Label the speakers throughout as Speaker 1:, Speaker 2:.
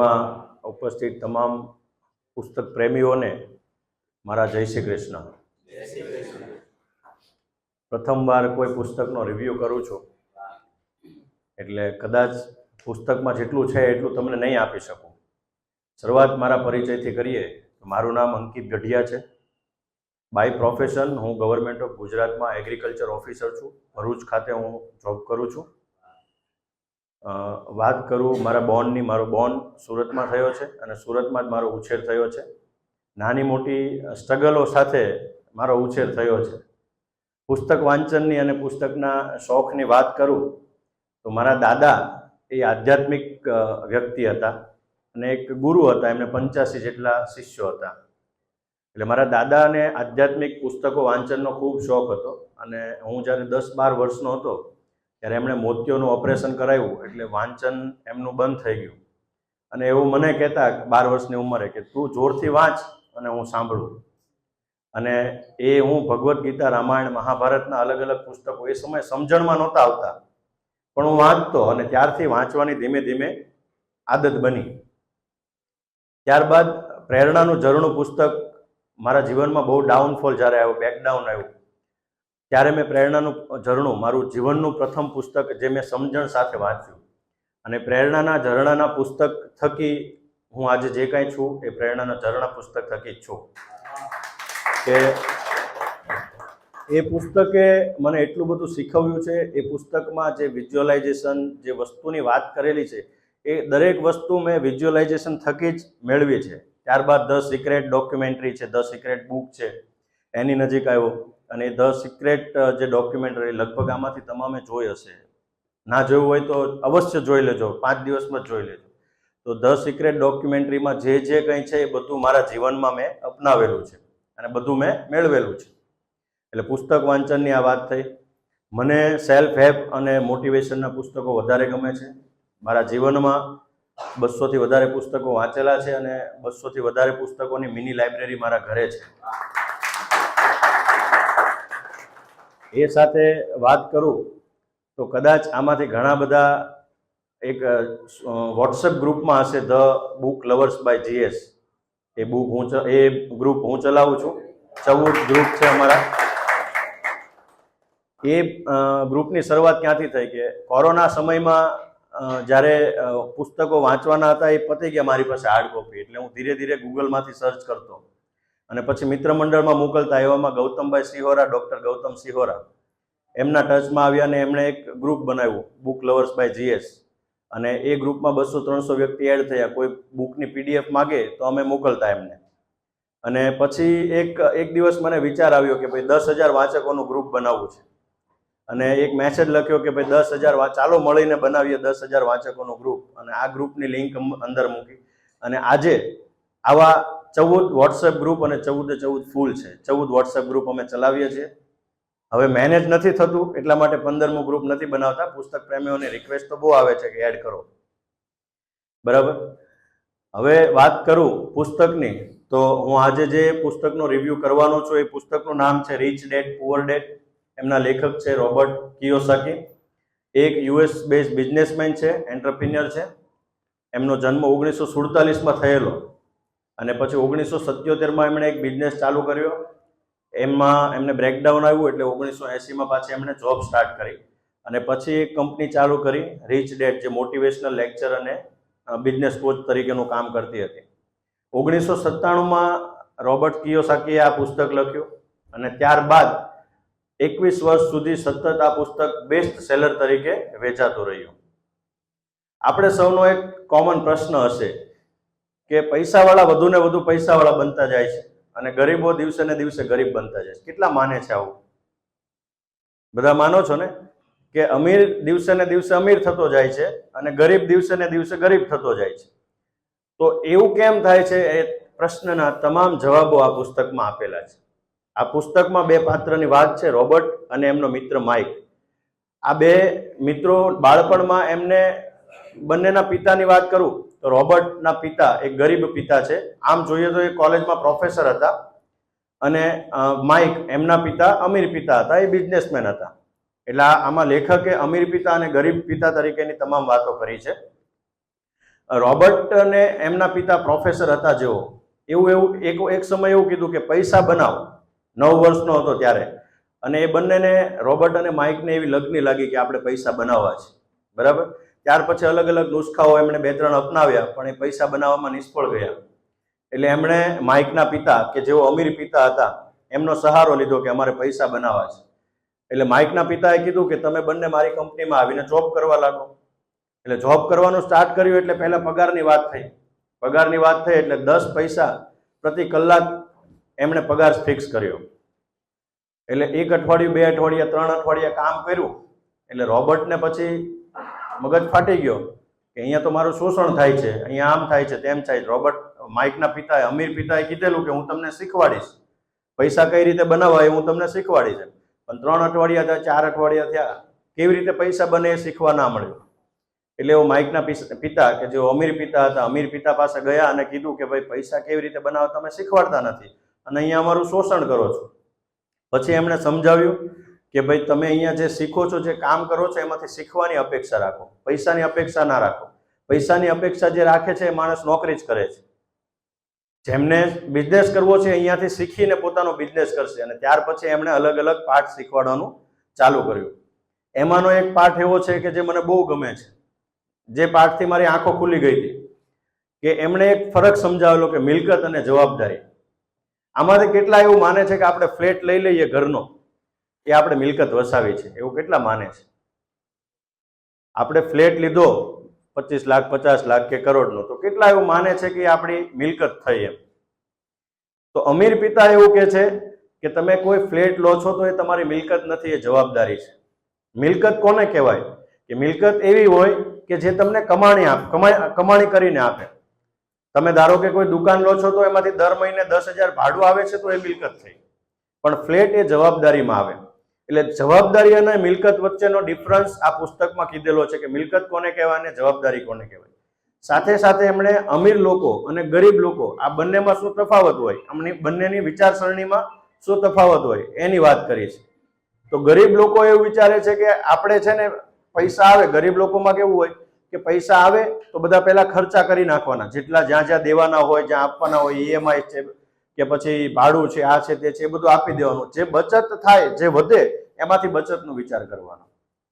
Speaker 1: મંચમાં ઉપસ્થિત તમામ પુસ્તક પ્રેમીઓને મારા જય શ્રી કૃષ્ણ. પ્રથમવાર કોઈ પુસ્તકનો રિવ્યૂ કરું છું. એટલે કદાચ પુસ્તકમાં જેટલું છે એટલું તમને નહીં આપી શકું. શરૂઆત મારા પરિચયથી કરીએ તો મારું નામ અંકિત ગઢિયા છે. બાય પ્રોફેશન હું ગવર્મેન્ટ ઓફ ગુજરાતમાં એગ્રીકલ્ચર ઓફિસર છું. ભરૂચ ખાતે હું જોબ કરું છું. વાત કરું, મારા બોન્ડની મારો બોન્ડ સુરતમાં થયો છે અને સુરતમાં જ મારો ઉછેર થયો છે. નાની મોટી સ્ટ્રગલો સાથે મારો ઉછેર થયો છે. પુસ્તક વાંચનની અને પુસ્તકના શોખની વાત કરું, તો મારા દાદા એ આધ્યાત્મિક વ્યક્તિ હતા અને એક ગુરુ હતા, એમને પંચ્યાસી જેટલા શિષ્યો હતા. એટલે મારા દાદાને આધ્યાત્મિક પુસ્તકો વાંચનનો ખૂબ શોખ હતો અને હું જ્યારે દસ બાર વર્ષનો હતો ત્યારે એમણે મોતિયોનું ઓપરેશન કરાવ્યું એટલે વાંચન એમનું બંધ થઈ ગયું. અને એવું મને કહેતા બાર વર્ષની ઉંમરે કે તું જોરથી વાંચ અને હું સાંભળું. અને એ હું ભગવદ્ ગીતા, રામાયણ, મહાભારતના અલગ અલગ પુસ્તકો એ સમયે સમજણમાં નહોતા આવતા. પણ હું વાંચતો અને ત્યારથી વાંચવાની ધીમે ધીમે આદત બની. ત્યારબાદ પ્રેરણાનું ઝરણું પુસ્તક મારા જીવનમાં બહુ ડાઉનફોલ જ્યારે આવ્યો બેકડાઉન આવ્યું. ત્યારે મેં પ્રેરણાનું ઝરણું, મારું જીવનનું પ્રથમ પુસ્તક જે મેં સમજણ સાથે વાંચ્યું. અને પ્રેરણાના ઝરણાના પુસ્તક થકી હું આજે જે કાંઈ છું, એ પ્રેરણાના ઝરણા પુસ્તક થકી જ છું. કે એ પુસ્તકે મને એટલું બધું શીખવ્યું છે, એ પુસ્તકમાં જે વિઝ્યુઅલાઇઝેશન જે વસ્તુની વાત કરેલી છે, એ દરેક વસ્તુ મેં વિઝ્યુઅલાઇઝેશન થકી જ મેળવી છે. ત્યારબાદ ધ સિક્રેટ ડોક્યુમેન્ટરી છે, ધ સિક્રેટ બુક છે, એની નજીક આવ્યો. અને ધ સિક્રેટ જે ડોક્યુમેન્ટરી લગભગ આમાંથી તમામે જોઈ હશે. ના જોયું હોય તો અવશ્ય જોઈ લેજો, પાંચ દિવસમાં જોઈ લેજો. તો ધ સિક્રેટ ડોક્યુમેન્ટરીમાં જે જે કંઈ છે એ બધું મારા જીવનમાં મેં અપનાવેલું છે અને બધું મેં મેળવેલું છે. એટલે પુસ્તક વાંચનની આ વાત થઈ. મને સેલ્ફ હેલ્પ અને મોટિવેશનના પુસ્તકો વધારે ગમે છે. મારા જીવનમાં બસોથી વધારે પુસ્તકો વાંચેલા છે અને બસોથી વધારે પુસ્તકોની મિની લાઇબ્રેરી મારા ઘરે છે. એ સાથે વાત કરું, તો કદાચ આમાંથી ઘણા બધા એક વોટ્સએપ ગ્રુપમાં હશે the book lovers by G. S book હું એ ગ્રુપ હું ચલાવું છું. ચૌદ ગ્રુપ છે અમારા. એ ગ્રુપની શરૂઆત ક્યાંથી થઈ કે કોરોના સમયમાં જ્યારે પુસ્તકો વાંચવાના હતા એ પતી ગયા મારી પાસે હાર્ડ કોપી એટલે હું ધીરે ધીરે ગૂગલમાંથી સર્ચ કરતો. અને પછી મિત્ર મંડળમાં મોકલતા એવામાં ગૌતમભાઈ સિહોરા, ડૉક્ટર ગૌતમ સિહોરા. એમના ટચમાં આવ્યા અને એમણે એક ગ્રુપ બનાવ્યું, બુક લવર્સ બાય જીએસ. અને એ ગ્રુપમાં બસો ત્રણસો વ્યક્તિ એડ થયા. કોઈ બુકની પીડીએફ માગે તો અમે મોકલતા એમને. અને પછી એક એક દિવસ મને વિચાર આવ્યો કે ભાઈ દસ હજાર વાંચકોનું ગ્રુપ બનાવવું છે. અને એક મેસેજ લખ્યો કે ભાઈ દસ હજાર ચાલો મળીને બનાવીએ દસ હજાર વાંચકોનું ગ્રુપ. અને આ ગ્રુપની લિંક અંદર મૂકી. અને આજે આવા ચૌદ વોટ્સએપ ગ્રુપ અને ચૌદે ચૌદ ફૂલ છે. ચૌદ વોટ્સએપ ગ્રુપ અમે ચલાવીએ છીએ. હવે મેનેજ નથી થતું, એટલા માટે પંદરમું ગ્રુપ નથી બનાવતા. પુસ્તક પ્રેમીઓની રિક્વેસ્ટ તો બહુ આવે છે કે એડ કરો. બરાબર? હવે વાત કરું પુસ્તકની. તો હું આજે જે પુસ્તકનો રિવ્યૂ કરવાનો છું, એ પુસ્તકનું નામ છે રીચ ડેટ પુઅર ડેટ એમના લેખક છે રોબર્ટ કિયોસાકી. એક યુએસ બેઝ બિઝનેસમેન છે એન્ટરપ્રિન્યર છે. એમનો જન્મ ઓગણીસો સુડતાલીસમાં થયેલો. અને પછી ઓગણીસો સત્યોતેરમાં એમણે એક બિઝનેસ ચાલુ કર્યો. એમાં એમને બ્રેકડાઉન આવ્યું એટલે ઓગણીસો એંસીમાં પાછી એમણે જોબ સ્ટાર્ટ કરી. અને પછી એક કંપની ચાલુ કરી રીચ ડેટ જે મોટિવેશનલ લેક્ચર અને બિઝનેસ કોચ તરીકેનું કામ કરતી હતી. ઓગણીસો સત્તાણુંમાં રોબર્ટ કિયોસાકીએ આ પુસ્તક લખ્યું અને ત્યારબાદ એકવીસ વર્ષ સુધી સતત આ પુસ્તક બેસ્ટ સેલર તરીકે વેચાતું રહ્યું. આપણે સૌનો એક કોમન પ્રશ્ન હશે કે પૈસાવાળા વધુ ને વધુ પૈસાવાળા બનતા જાય છે અને ગરીબો દિવસે ને દિવસે ગરીબ બનતા જાય છે. કેટલા માને છે આવું? બધા માનો છો ને? કે અમીર દિવસે ને દિવસે અમીર થતો જાય છે અને ગરીબ દિવસે ને દિવસે ગરીબ થતો જાય છે. તો એવું કેમ થાય છે? એ પ્રશ્નના તમામ જવાબો આ પુસ્તકમાં આપેલા છે. આ પુસ્તકમાં બે પાત્રની વાત છે, રોબર્ટ અને એમનો મિત્ર માઇક. આ બે મિત્રો બાળપણમાં એમને બંનેના પિતાની વાત કરું? તો રોબર્ટના પિતા એક ગરીબ પિતા છે. આમ જોઈએ તો એ કોલેજમાં પ્રોફેસર હતા અને માઇક એમના પિતા અમીર પિતા હતા, એ બિઝનેસમેન હતા. એટલે આમાં લેખકે અમીર પિતા અને ગરીબ પિતા તરીકેની તમામ વાતો કરી છે. રોબર્ટ અને એમના પિતા પ્રોફેસર હતા જેવો એવું એવું, એક એક સમય એવું કીધું કે પૈસા બનાવો. નવ વર્ષનો હતો ત્યારે. અને એ બંનેને, રોબર્ટ અને માઇકને એવી લગ્ન લાગી કે આપણે પૈસા બનાવવા છે. બરાબર? ત્યાર પછી અલગ અલગ નુસ્ખાઓ એમણે બે ત્રણ અપનાવ્યા, પણ એ પૈસા બનાવવામાં નિષ્ફળ ગયા. એટલે એમણે માઇકના પિતા કે જેઓ અમીર પિતા હતા, એમનો સહારો લીધો કે અમારે પૈસા બનાવવા છે. એટલે માઇકના પિતાએ કીધું કે તમે બંને મારી કંપનીમાં આવીને જોબ કરવા લાગો. એટલે જોબ કરવાનું સ્ટાર્ટ કર્યું એટલે પહેલાં પગારની વાત થઈ. પગારની વાત થઈ એટલે દસ પૈસા પ્રતિ કલાક એમણે પગાર ફિક્સ કર્યો. એટલે એક અઠવાડિયું, બે અઠવાડિયા, ત્રણ અઠવાડિયા કામ કર્યું. એટલે રોબર્ટને પછી મગજ ફાટી ગયો કે અહીંયા તો મારું શોષણ થાય છે, અહીંયા આમ થાય છે, તેમ થાય રોબર્ટ, માઇકના પિતાએ, અમીર પિતાએ કીધેલું કે હું તમને શીખવાડીશ. પૈસા કઈ રીતે બનાવવા એ હું તમને શીખવાડીશ પણ ત્રણ અઠવાડિયા થયા, ચાર અઠવાડિયા થયા, કેવી રીતે પૈસા બને એ શીખવા ના મળ્યું. એટલે એવો માઇકના પિતા કે જેઓ અમીર પિતા હતા, અમીર પિતા પાસે ગયા અને કીધું કે ભાઈ પૈસા કેવી રીતે બનાવવા તમે શીખવાડતા નથી. અને અહીંયા અમારું શોષણ કરો છો. પછી એમણે સમજાવ્યું કે ભાઈ તમે અહીંયા જે શીખો છો, જે કામ કરો છો, એમાંથી શીખવાની અપેક્ષા રાખો. પૈસાની અપેક્ષા ના રાખો. પૈસાની અપેક્ષા જે રાખે છે, એ માણસ નોકરી જ કરે છે. જેમને બિઝનેસ કરવો છે, અહીંયાથી શીખીને પોતાનો બિઝનેસ કરશે અને ત્યાર પછી એમણે અલગ અલગ પાઠ શીખવાડવાનું ચાલુ કર્યું. એમાંનો એક પાઠ એવો છે કે જે મને બહુ ગમે છે. જે પાઠથી મારી આંખો ખુલી ગઈ હતી. કે એમણે એક ફરક સમજાવેલો કે મિલકત અને જવાબદારી. આમાંથી કેટલા એવું માને છે કે આપણે ફ્લેટ લઈ લઈએ ઘરનો. એ આપણે મિલકત વસાવી છે. એવું કેટલા માને છે? આપણે ફ્લેટ લીધો, પચીસ લાખ, પચાસ લાખ કે કરોડનો, તો કેટલા એવું માને છે કે આપણી મિલકત થઈ એમ? તો અમીર પિતા એવું કે છે કે તમે કોઈ ફ્લેટ લો છો તો એ તમારી મિલકત નથી, એ જવાબદારી છે. મિલકત કોને કહેવાય? કે મિલકત એવી હોય કે જે તમને કમાણી આપ કમાણી કરીને આપે. તમે ધારો કે કોઈ દુકાન લો છો તો એમાંથી દર મહિને દસ હજાર ભાડું આવે છે તો એ મિલકત થઈ. પણ ફ્લેટ એ જવાબદારીમાં આવે. એટલે જવાબદારી અને મિલકત વચ્ચેનો ડિફરન્સ આ પુસ્તકમાં કીધેલો છે કે મિલકત કોને કહેવાય અને જવાબદારી કોને કહેવાય. સાથે સાથે એમણે અમીર લોકો અને ગરીબ લોકો, આ બંનેમાં શું તફાવત હોય? એમની બંનેની વિચારસરણીમાં શું તફાવત હોય? એની વાત કરી છે તો ગરીબ લોકો એવું વિચારે છે કે આપણે છે ને પૈસા આવે, ગરીબ લોકોમાં કેવું હોય કે પૈસા આવે તો બધા પહેલા ખર્ચા કરી નાખવાના. જેટલા જ્યાં જ્યાં દેવાના હોય, જ્યાં આપવાના હોય ઈએમઆઈ છે કે પછી ભાડું છે, આ છે તે છે, એ બધું આપી દેવાનું. જે બચત થાય, જે વધે એમાંથી બચતનો વિચાર કરવાનો.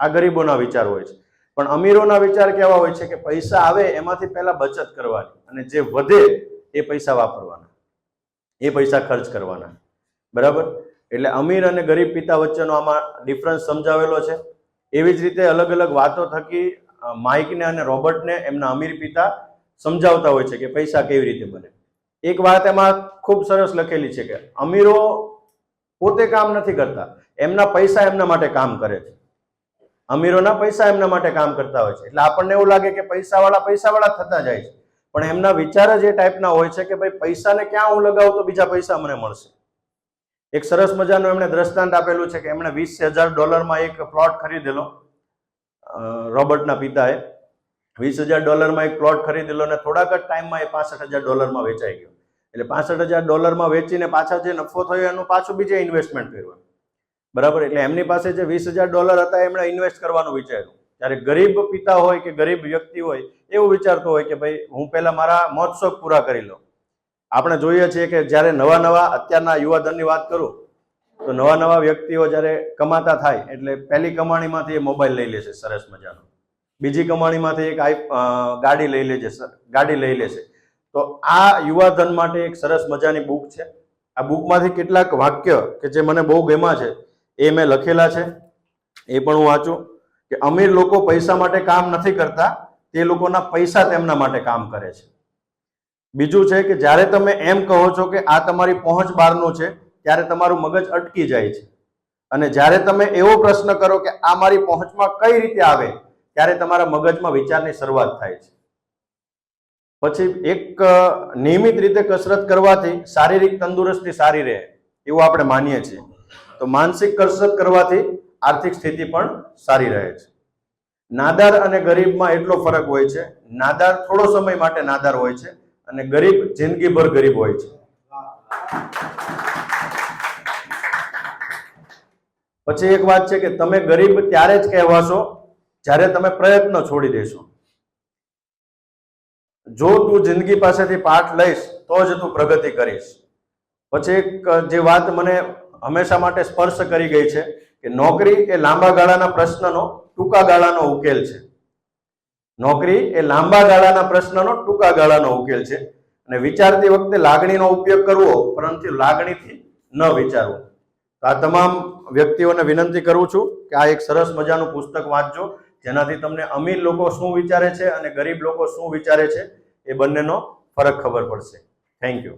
Speaker 1: આ ગરીબોના વિચાર હોય છે. પણ અમીરોના વિચાર કેવા હોય છે કે પૈસા આવે એમાંથી પહેલા બચત કરવાની અને જે વધે એ પૈસા વાપરવાના. એ પૈસા ખર્ચ કરવાના. બરાબર? એટલે અમીર અને ગરીબ પિતા વચ્ચેનો આમાં ડિફરન્સ સમજાવેલો છે. એવી જ રીતે અલગ અલગ વાતો થકી માઇકને અને રોબર્ટને એમના અમીર પિતા સમજાવતા હોય છે કે પૈસા કેવી રીતે બને. એક વાત એમાં ખૂબ સરસ લખેલી છે કે અમીરો પોતે કામ નથી કરતા. એમના પૈસા એમના માટે કામ કરે છે. અમીરોના પૈસા એમના માટે કામ કરતા હોય છે. એટલે આપણને એવું લાગે કે પૈસાવાળા પૈસાવાળા થતા જાય છે. પણ એમના વિચાર જ એ ટાઈપના હોય છે કે ભાઈ પૈસાને ક્યાં હું લગાવું તો બીજા પૈસા મને મળશે. એક સરસ મજાનું એમણે દ્રષ્ટાંત આપેલું છે કે એમણે વીસ હજાર ડોલરમાં એક પ્લોટ ખરીદેલો. રોબર્ટના પિતાએ. વીસ હજાર ડોલરમાં એક પ્લોટ ખરીદેલો અને થોડાક જ ટાઈમમાં એ પાસઠ હજાર ડોલરમાં વેચાઈ ગયો. એટલે પાસઠ હજાર ડોલરમાં વેચીને પાછા જે નફો થયો એનું પાછું બીજે ઇન્વેસ્ટમેન્ટ કર્યું બરાબર? એટલે એમની પાસે જે વીસ હજાર ડોલર હતા, એમણે ઇન્વેસ્ટ કરવાનું વિચાર્યું. ત્યારે ગરીબ પિતા હોય કે ગરીબ વ્યક્તિ હોય, એવું વિચારતો હોય કે ભાઈ, હું પહેલા મારા મહોત્સવ પૂરા કરી લઉં. આપણે જોઈએ છીએ કે જ્યારે નવા નવા અત્યારના યુવાધનની વાત કરું, તો નવા નવા વ્યક્તિઓ જ્યારે કમાતા થાય, એટલે પહેલી કમાણીમાંથી એ મોબાઈલ લઈ લેશે સરસ મજાનો. બીજી કમાણીમાંથી એક આઈ ગાડી લઈ લેજે ગાડી લઈ લેશે તો આ યુવાધન માટે એક સરસ મજાની બુક છે. આ બુકમાંથી કેટલાક વાક્ય કે જે મને બહુ ગમ્યા છે એ મેં લખેલા છે. એ પણ હું વાંચું કે અમીર લોકો પૈસા માટે કામ નથી કરતા, તે લોકોના પૈસા તેમના માટે કામ કરે છે. બીજું છે કે જ્યારે તમે એમ કહો છો કે આ તમારી પહોંચ બહારનું છે, ત્યારે તમારું મગજ અટકી જાય છે. અને જ્યારે તમે એવો પ્રશ્ન કરો કે આ મારી પહોંચમાં કઈ રીતે આવે, ત્યારે તમારા મગજમાં વિચારની શરૂઆત થાય છે. પછી એક નિયમિત રીતે કસરત કરવાથી શારીરિક તંદુરસ્તી સારી રહે, એવું આપણે માનીએ છીએ. તો માનસિક કસરત કરવાથી આર્થિક સ્થિતિ પણ સારી રહે છે. નાદાર અને ગરીબમાં એટલો ફરક હોય છે. નાદાર થોડો સમય માટે નાદાર હોય છે અને ગરીબ જિંદગીભર ગરીબ હોય છે. પછી એક વાત છે કે તમે ગરીબ ત્યારે જ કહેવાશો જ્યારે તમે પ્રયત્ન છોડી દેશો. જો તું જિંદગી પાસેથી પાઠ લઈશ તો જ તું પ્રગતિ કરીશ. પછી એક જે વાત મને હંમેશા માટે સ્પર્શ કરી ગઈ છે કે નોકરી એ લાંબા ગાળાના પ્રશ્નનો, ટૂંકા ગાળાનો ઉકેલ છે. નોકરી એ લાંબા ગાળાના પ્રશ્નનો, ટૂંકા ગાળાનો ઉકેલ છે. અને વિચારતી વખતે લાગણીનો ઉપયોગ કરવો, પરંતુ લાગણીથી ન વિચારવું. તો આ તમામ વ્યક્તિઓને વિનંતી કરું છું કે આ એક સરસ મજાનું પુસ્તક વાંચજો, જેનાથી તમને અમીર લોકો શું વિચારે છે અને ગરીબ લોકો શું વિચારે છે, એ બંનેનો ફરક ખબર પડશે. Thank you